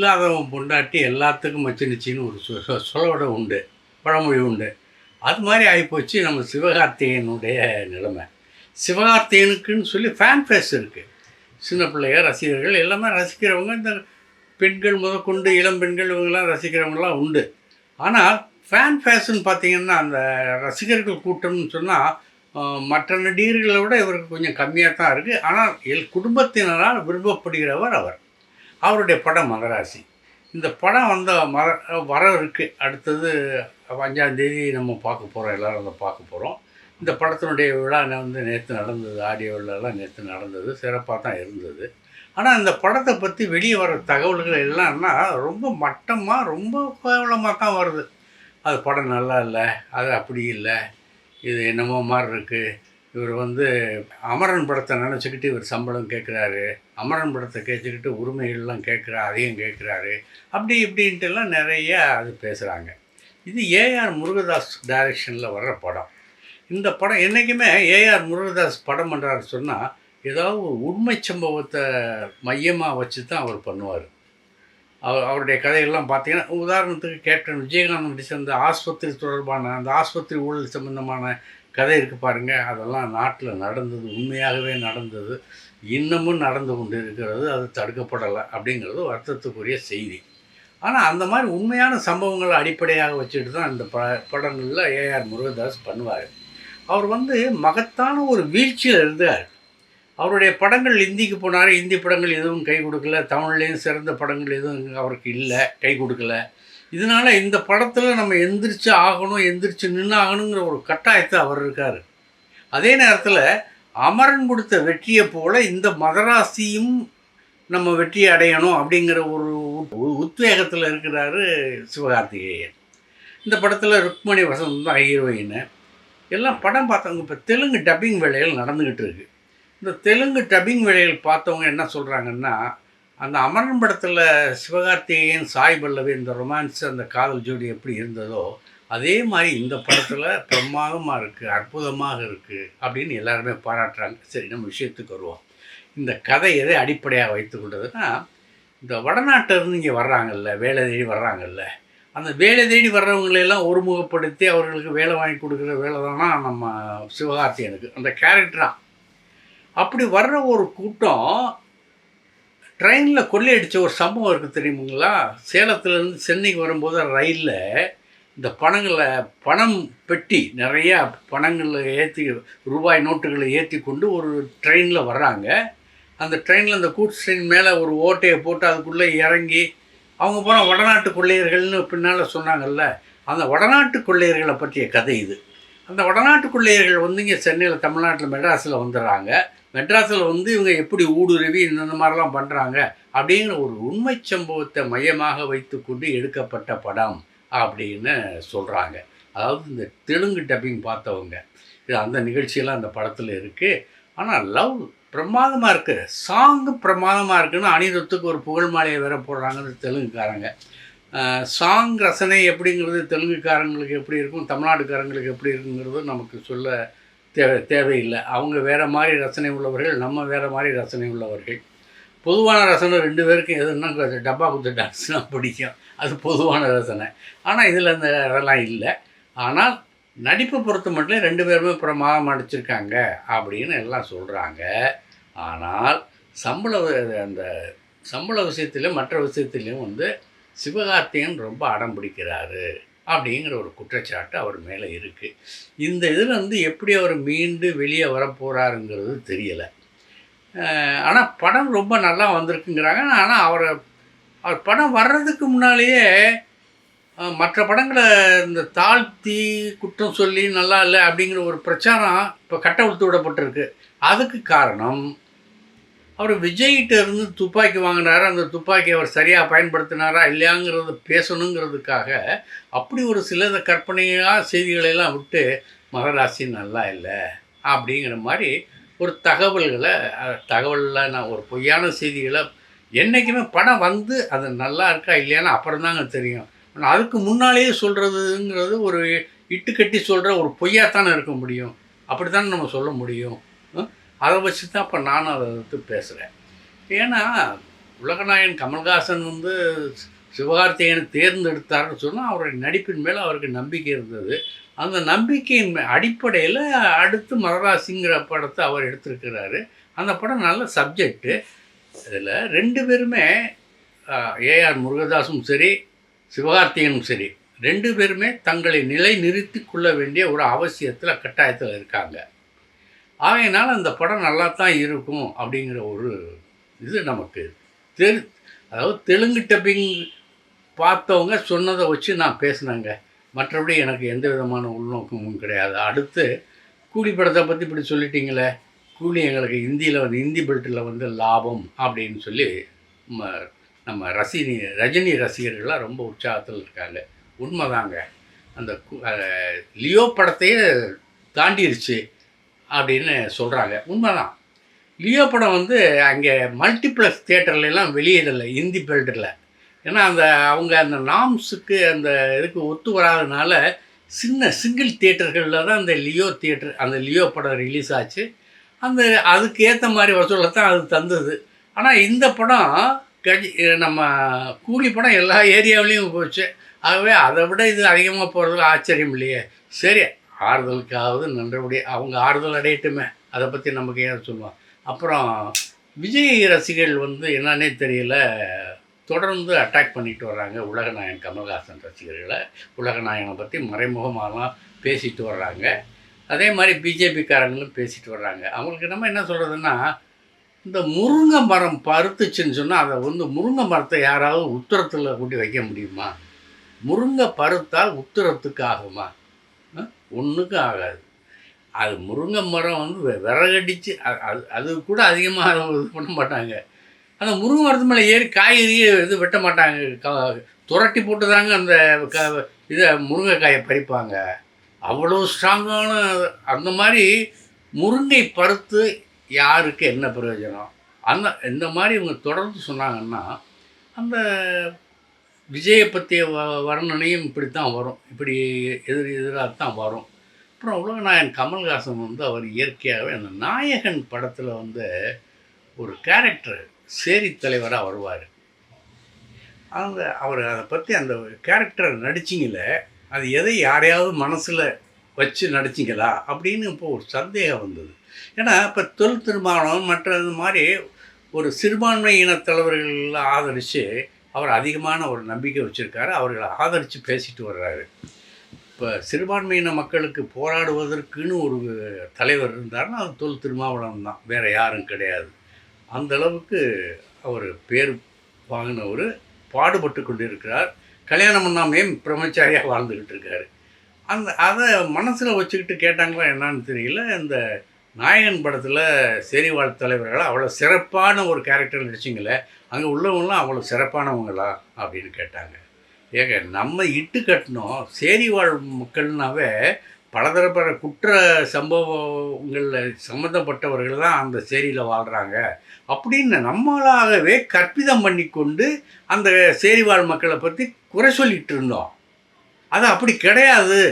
இல்லாதவன் பொண்டாட்டி எல்லாத்துக்கும் மச்சினிச்சின்னு ஒரு சொ- சொல்லோட உண்டு பழமொழி உண்டு. அது மாதிரி ஆகிப்போச்சு நம்ம சிவகார்த்திகேயனுடைய நிலைமை. சிவகார்த்திகேயனுக்குன்னு சொல்லி ஃபேன் ஃபேஸ் இருக்குது சின்ன பிள்ளைய ரசிகர்கள் எல்லாமே ரசிக்கிறவங்க இந்த பெண்கள் முதற்கொண்டு இளம் பெண்கள் இவங்கெல்லாம் ரசிக்கிறவங்கலாம் உண்டு. ஆனால் ஃபேன் ஃபேஷன் பார்த்தீங்கன்னா அந்த ரசிகர்கள் கூட்டம்னு சொன்னால் மற்ற நடிகர்களை விட இவருக்கு கொஞ்சம் கம்மியாக தான் இருக்குது ஆனால் எல் குடும்பத்தினரால் விரும்பப்படுகிறவர் அவர். அவருடைய படம் மகராசி. இந்த படம் வந்த மர வர இருக்குது அடுத்தது அஞ்சாந்தேதி நம்ம பார்க்க போகிறோம் எல்லோரும் அதை பார்க்க போகிறோம் இந்த படத்தினுடைய விழா வந்து நேற்று நடந்தது. ஆடியோ விழாலாம் நேற்று நடந்தது. சிறப்பாக தான் இருந்தது. ஆனால் இந்த படத்தை பற்றி வெளியே வர தகவல்கள் எல்லாம்னா ரொம்ப மட்டமாக ரொம்ப கேவலமாக தான் வருது. அது படம் நல்லா இல்லை. அது அப்படி இல்லை. இது என்னமோ மாதிரி இருக்குது இவர் வந்து அமரன் படத்தை நினச்சிக்கிட்டு இவர் சம்பளம் கேட்குறாரு. அமரன் படத்தை கேட்டுக்கிட்டு உரிமைகள்லாம் கேட்குறா அதையும் கேட்குறாரு. அப்படி இப்படின்ட்டுலாம் நிறைய அது பேசுகிறாங்க இது ஏஆர் முருகதாஸ் டைரக்ஷனில் வர்ற படம். இந்த படம் என்றைக்குமே ஏஆர் முருகதாஸ் படம் பண்ணுறாரு சொன்னால் ஏதாவது ஒரு உண்மை சம்பவத்தை மையமாக வச்சு தான் அவர் பண்ணுவார். அவர் அவருடைய கதைகள்லாம் பார்த்தீங்கன்னா உதாரணத்துக்கு கேப்டன் விஜயகாந்த் நடிச்ச அந்த ஆஸ்பத்திரி தொடர்பான அந்த ஆஸ்பத்திரி ஊழல் சம்பந்தமான கதை இருக்குது பாருங்கள் அதெல்லாம் நாட்டில் நடந்தது உண்மையாகவே நடந்தது. இன்னமும் நடந்து கொண்டு இருக்கிறது. அது தடுக்கப்படலை அப்படிங்கிறது வருத்தத்துக்குரிய செய்தி. ஆனால் அந்த மாதிரி உண்மையான சம்பவங்களை அடிப்படையாக வச்சுட்டு தான் இந்த ப படங்களில் ஏஆர் முருகதாஸ் பண்ணுவார். அவர் வந்து மகத்தான ஒரு வீழ்ச்சியில் இருந்தார். அவருடைய படங்கள் இந்திக்கு போனார். இந்தி படங்கள் எதுவும் கை கொடுக்கல. தமிழ்லேயும் சிறந்த படங்கள் எதுவும் அவருக்கு இல்லை. கை கொடுக்கல. இதனால் இந்த படத்தில் நம்ம எந்திரிச்சு ஆகணும் எந்திரிச்சு நின்று ஆகணுங்கிற ஒரு கட்டாயத்தை அவர் இருக்கார். அதே நேரத்தில் அமரன் கொடுத்த வெற்றியை போல் இந்த மதராசியும் நம்ம வெற்றி அடையணும் அப்படிங்கிற ஒரு உத்வேகத்தில் இருக்கிறாரு சிவகார்த்திகேயன். இந்த படத்தில் ருக்மணி வசந்த் தான் ஹீரோயின் எல்லாம் படம் பார்த்தவங்க இப்போ தெலுங்கு டப்பிங் வேலைகள் நடந்துக்கிட்டு இருக்கு. இந்த தெலுங்கு டப்பிங் வேலைகள் பார்த்தவங்க என்ன சொல்கிறாங்கன்னா அந்த அமரன் படத்தில் சிவகார்த்திகேயன் சாய் பல்லவி இந்த ரொமான்ஸ் அந்த காதல் ஜோடி எப்படி இருந்ததோ அதே மாதிரி இந்த படத்தில் பிரமாதமாக இருக்குது அற்புதமாக இருக்குது அப்படின்னு எல்லாருமே பாராட்டுறாங்க. சரி நம்ம விஷயத்துக்கு வருவோம். இந்த கதை எதை அடிப்படையாக வைத்துக்கொண்டதுன்னா இந்த வடநாட்டிலிருந்து இங்கே வர்றாங்கல்ல வேலை தேடி வர்றாங்கல்ல அந்த வேலை தேடி வர்றவங்களையெல்லாம் ஒருமுகப்படுத்தி அவர்களுக்கு வேலை வாங்கி கொடுக்குற வேலை தானா நம்ம சிவகார்த்தியனுக்கு அந்த கேரக்டராக அப்படி வர்ற ஒரு கூட்டம் ட்ரெயினில் கொள்ளையடித்த ஒரு சம்பவம் இருக்குது தெரியுமுங்களா? சேலத்துலேருந்து சென்னைக்கு வரும்போது ரயிலில் இந்த பணங்களை பணம் பெட்டி நிறையா பணங்களை ஏற்றி ரூபாய் நோட்டுகளை ஏற்றி கொண்டு ஒரு ட்ரெயினில் வர்றாங்க. அந்த ட்ரெயினில் அந்த கூட்ஸ் ட்ரெயின் மேலே ஒரு ஓட்டையை போட்டு அதுக்குள்ளே இறங்கி அவங்க போனால் வடநாட்டு கொள்ளையர்கள்னு பின்னால் சொன்னாங்கல்ல அந்த வடநாட்டு கொள்ளையர்களை பற்றிய கதை இது. அந்த வடநாட்டு கொள்ளையர்கள் வந்து இங்கே சென்னையில் தமிழ்நாட்டில் மெட்ராஸில் வந்துடுறாங்க. மெட்ராஸில் வந்து இவங்க எப்படி ஊடுருவி இந்த மாதிரிலாம் பண்ணுறாங்க அப்படிங்கிற ஒரு உண்மை சம்பவத்தை மையமாக வைத்துக்கொண்டு எடுக்கப்பட்ட படம் அப்படின்னு சொல்கிறாங்க அதாவது இந்த தெலுங்கு டப்பிங் பார்த்தவங்க. இது அந்த நிகழ்ச்சியெல்லாம் அந்த படத்தில் இருக்குது ஆனால் லவ் பிரமாதமாக இருக்குது சாங்கு பிரமாதமாக இருக்குன்னு அனிருத்துக்கு ஒரு புகழ் மாலையை வேற போடுறாங்கன்னு தெலுங்குக்காரங்க. சாங் ரசனை எப்படிங்கிறது தெலுங்குக்காரங்களுக்கு எப்படி இருக்கும்? தமிழ்நாட்டுக்காரங்களுக்கு எப்படி இருக்குங்கிறது நமக்கு சொல்ல தேவை தேவையில்லை. அவங்க வேறு மாதிரி ரசனை உள்ளவர்கள் நம்ம வேறு மாதிரி ரசனை உள்ளவர்கள். பொதுவான ரசனை ரெண்டு பேருக்கும் எதுனா டப்பா குத்து டான்ஸ் தான் பிடிக்கும். அது பொதுவான ரசனை. ஆனால் இதில் அந்த அதெல்லாம் இல்லை. ஆனால் நடிப்பை பொறுத்த மட்டும் ரெண்டு பேருமே பிரமாதம் நடிச்சிருக்காங்க அப்படின்னு எல்லாம் சொல்கிறாங்க ஆனால் சம்பள அந்த சம்பள விஷயத்துலையும் மற்ற விஷயத்திலையும் வந்து சிவகார்த்திகேயன் ரொம்ப அடம் பிடிக்கிறாரு. அப்படிங்கிற ஒரு குற்றச்சாட்டு அவர் மேலே இருக்குது இந்த இதில் வந்து எப்படி அவர் மீண்டு வெளியே வரப்போகிறாருங்கிறது தெரியலை. ஆனால் படம் ரொம்ப நல்லா வந்திருக்குங்கிறாங்க. ஆனால் அவரை அவர் படம் வர்றதுக்கு முன்னாலேயே மற்ற படங்களை இந்த தாழ்த்தி குற்றம் சொல்லி நல்லா இல்லை அப்படிங்கிற ஒரு பிரச்சாரம் இப்போ கட்ட விழுத்து விடப்பட்டிருக்கு. அதுக்கு காரணம் அவர் விஜய்கிட்ட இருந்து துப்பாக்கி வாங்கினாரு? அந்த துப்பாக்கி அவர் சரியாக பயன்படுத்தினாரா? இல்லையாங்கிறது பேசணுங்கிறதுக்காக அப்படி ஒரு சில கற்பனையாக செய்திகளெல்லாம் விட்டு மகராசி நல்லா இல்லை அப்படிங்கிற மாதிரி ஒரு தகவல்களை தகவலில் நான் ஒரு பொய்யான செய்திகளை என்றைக்குமே படம் வந்து அது நல்லா இருக்கா இல்லையான்னு அப்புறம் தாங்க தெரியும். ஆனால் அதுக்கு முன்னாலேயே சொல்கிறதுங்கிறது ஒரு இட்டு கட்டி சொல்கிற ஒரு பொய்யாத்தானே இருக்க முடியும். அப்படி தானே நம்ம சொல்ல முடியும். அதை வச்சு தான் இப்போ நானும் அதை வந்து பேசுகிறேன். ஏன்னா உலகநாயகன் கமல்ஹாசன் வந்து சிவகார்த்திகேயனை தேர்ந்தெடுத்தார்னு சொன்னால் அவருடைய நடிப்பின் மேலே அவருக்கு நம்பிக்கை இருந்தது. அந்த நம்பிக்கையின் அடிப்படையில் அடுத்து மதராசிங்கிற படத்தை அவர் எடுத்திருக்கிறாரு. அந்த படம் நல்ல சப்ஜெக்டு இதில் ரெண்டு பேருமே ஏஆர் முருகதாஸும் சரி சிவகார்த்திகனும் சரி ரெண்டு பேருமே தங்களை நிலை நிறுத்தி கொள்ள வேண்டிய ஒரு அவசியத்தில் கட்டாயத்தில் இருக்காங்க. ஆகையினால் அந்த படம் நல்லா தான் இருக்கும் அப்படிங்கிற ஒரு இது நமக்கு தெரு அதாவது தெலுங்கு டப்பிங் பார்த்தவங்க சொன்னதை வச்சு நான் பேசினேங்க. மற்றபடி எனக்கு எந்த விதமான உள்நோக்கமும் கிடையாது. அடுத்து கூலி படத்தை பற்றி இப்படி சொல்லிட்டீங்களே கூலி எங்களுக்கு ஹிந்தியில் வந்து ஹிந்தி பெல்ட்டில் வந்து லாபம் அப்படின்னு சொல்லி நம்ம நம்ம ரசினி ரஜினி ரசிகர்கள்லாம் ரொம்ப உற்சாகத்தில் இருக்காங்க. உண்மைதாங்க. அந்த லியோ படத்தையே தாண்டிருச்சு. அப்படின்னு சொல்கிறாங்க உண்மைதான். லியோ படம் வந்து அங்கே மல்டிப்ளெக்ஸ் தேட்டர்லாம் வெளியிடலை இந்தி பெல்ட்டில் ஏன்னா அந்த அவங்க அந்த நாம்ஸுக்கு அந்த இதுக்கு ஒத்து வராதனால சின்ன சிங்கிள் தியேட்டர்களில் தான் அந்த லியோ தியேட்டர் அந்த லியோ படம் ரிலீஸ் ஆச்சு. அந்த அதுக்கு ஏற்ற மாதிரி வசூலை தான் அது தந்தது. ஆனால் இந்த படம் கஜி நம்ம கூலி படம் எல்லா ஏரியாவிலையும் போச்சு. ஆகவே அதை விட இது அதிகமாக போகிறதுல ஆச்சரியம் இல்லையே. சரி ஆறுதலுக்காவது நன்றபடி அவங்க ஆறுதல் அடையட்டுமே. அதை பற்றி நமக்கு ஏன் சொல்லுவோம் அப்புறம் விஜய் ரசிகர்கள் வந்து என்னன்னே தெரியல. தொடர்ந்து அட்டாக் பண்ணிட்டு வர்றாங்க உலகநாயகன் கமல்ஹாசன் ரசிகர்களை. உலகநாயகனை பற்றி மறைமுகமாகலாம் பேசிட்டு வர்றாங்க. அதே மாதிரி பிஜேபிக்காரங்களும் பேசிட்டு வர்றாங்க. அவங்களுக்கு நம்ம என்ன சொல்கிறதுன்னா இந்த முருங்கை மரம் பருத்துச்சுன்னு சொன்னால் அதை வந்து முருங்கை மரத்தை யாராவது உத்தரத்தில் கூட்டி வைக்க முடியுமா? முருங்கை பருத்தால் உத்தரத்துக்கு ஆகுமா ஒன்றுக்கும் ஆகாது. அது முருங்கை மரம் வந்து விறகடிச்சு அது அது கூட அதிகமாக இது பண்ண மாட்டாங்க. அந்த முருங்கை மரத்து மேலே ஏறி காய்கறியே இது வெட்ட மாட்டாங்க. க துரட்டி போட்டு தாங்க அந்த க இதை முருங்கைக்காயை பறிப்பாங்க. அவ்வளோ ஸ்ட்ராங்கான அந்த மாதிரி முருங்கை பருத்து யாருக்கு என்ன பிரயோஜனம்? அந்த இந்த மாதிரி இவங்க தொடர்ந்து சொன்னாங்கன்னா அந்த விஜயை பற்றிய வ வர்ணனையும் இப்படி தான் வரும். இப்படி எதிர் எதிராக தான் வரும். அப்புறம் உலகநாயகன் கமல்ஹாசன் வந்து அவர் இயற்கையாகவே அந்த நாயகன் படத்தில் வந்து ஒரு கேரக்டர் சேரி தலைவராக வருவார். அந்த அவர் அதை பற்றி அந்த கேரக்டரை நடிச்சிங்கள அது எதை யாரையாவது மனசில் வச்சு நடிச்சிங்களா அப்படின்னு இப்போ ஒரு சந்தேகம் வந்தது. ஏன்னா இப்போ தொல் திருமாவளவன் மற்ற இது மாதிரி ஒரு சிறுபான்மை இனத் தலைவர்கள் ஆதரித்து அவர் அதிகமான ஒரு நம்பிக்கை வச்சுருக்காரு. அவர்களை ஆதரித்து பேசிட்டு வர்றாரு. இப்போ சிறுபான்மையின மக்களுக்கு போராடுவதற்குன்னு ஒரு தலைவர் இருந்தார்னா அது தொல் திருமாவளவன் தான். வேறு யாரும் கிடையாது. அந்த அளவுக்கு அவர் பேர் வாங்கினவர் பாடுபட்டு கொண்டு இருக்கிறார் கல்யாணம் பண்ணாமே பிரம்மச்சாரியாக வாழ்ந்துக்கிட்டு இருக்காரு. அந்த அதை மனசில் வச்சுக்கிட்டு கேட்டாங்களா என்னான்னு தெரியல. இந்த நாயகன் படத்தில் சேரிவாழ் தலைவர்கள் அவ்வளோ சிறப்பான ஒரு கேரக்டர் நடிச்சிங்களே அங்கே உள்ளவங்களாம் அவ்வளோ சிறப்பானவங்களா அப்படின்னு கேட்டாங்க. ஏங்க நம்ம இட்டு கட்டினோம் சேரிவாழ் மக்கள்னாவே பலதரப்பட்ட குற்ற சம்பவங்களில் சம்மந்தப்பட்டவர்கள் தான் அந்த சேரியில் வாழ்கிறாங்க அப்படின்னு நம்மளாகவே கற்பிதம் பண்ணி கொண்டு அந்த சேரிவாழ் மக்களை பற்றி குறை சொல்லிட்டு இருந்தோம். அது அப்படி கிடையாது.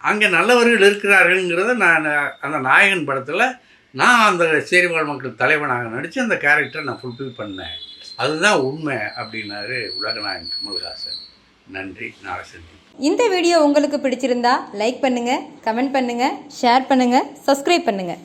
அங்கே நல்லவர்கள் இருக்கிறார்கள்ங்கிறத நான் அந்த நாயகன் படத்தில் நான் அந்த சேரிவாழ் மக்கள் தலைவனாக நடித்து அந்த கேரக்டரை நான் ஃபுல்ஃபில் பண்ணேன். அதுதான் உண்மை அப்படின்னாரு உலகநாயகன் கமல்ஹாசன். நன்றி. நாகசந்தி இந்த வீடியோ உங்களுக்கு பிடிச்சிருந்தா லைக் பண்ணுங்கள் கமெண்ட் பண்ணுங்கள் ஷேர் பண்ணுங்கள் சப்ஸ்கிரைப் பண்ணுங்கள்